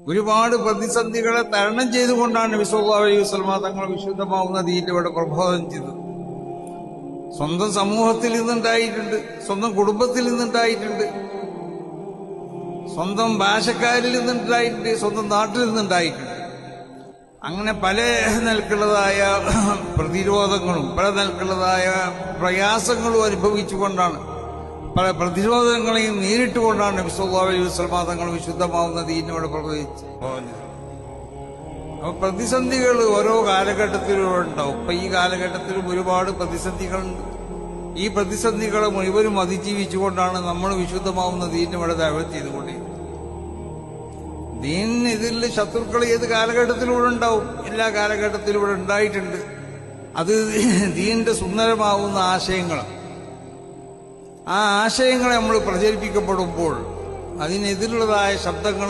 ഒരുപാട് പ്രതിസന്ധികളെ തരണം ചെയ്തുകൊണ്ടാണ് വിശ്വല്ലാ അലൈഹി തങ്ങൾ വിശുദ്ധമാവുന്ന ദീനിലൂടെ പ്രബോധനം ചെയ്തത്. സ്വന്തം സമൂഹത്തിൽ നിന്നുണ്ടായിട്ടുണ്ട് സ്വന്തം കുടുംബത്തിൽ നിന്നുണ്ടായിട്ടുണ്ട് സ്വന്തം ഭാഷക്കാരിൽ നിന്നുണ്ടായിട്ടുണ്ട് സ്വന്തം നാട്ടിൽ നിന്നുണ്ടായിട്ടുണ്ട്. അങ്ങനെ പല നിലക്കുള്ളതായ പ്രതിരോധങ്ങളും പല നിലക്കുള്ളതായ പ്രയാസങ്ങളും അനുഭവിച്ചുകൊണ്ടാണ് പല പ്രതിരോധങ്ങളെയും നേരിട്ടുകൊണ്ടാണ് വിശ്വല്ലാ അലൈഹി വിശുദ്ധമാവുന്ന ദീനോട് പറഞ്ഞത് അപ്പൊ പ്രതിസന്ധികൾ ഓരോ കാലഘട്ടത്തിലും ഉണ്ടാവും. ഇപ്പൊ ഈ കാലഘട്ടത്തിലും ഒരുപാട് പ്രതിസന്ധികളുണ്ട്. ഈ പ്രതിസന്ധികളെ മുഴുവനും അതിജീവിച്ചുകൊണ്ടാണ് നമ്മൾ വിശുദ്ധമാവുന്ന ദീനും ഇവിടെ ദൈവം ചെയ്തുകൊണ്ടിരിക്കുന്നത്. ദീൻ ഇതിൽ ശത്രുക്കൾ ഏത് കാലഘട്ടത്തിലൂടെ ഉണ്ടാവും? എല്ലാ കാലഘട്ടത്തിലും ഇവിടെ ഉണ്ടായിട്ടുണ്ട്. അത് ദീനിന്റെ സുന്ദരമാവുന്ന ആശയങ്ങളാണ്. ആ ആശയങ്ങളെ നമ്മൾ പ്രചരിപ്പിക്കപ്പെടുമ്പോൾ അതിനെതിരുള്ളതായ ശബ്ദങ്ങൾ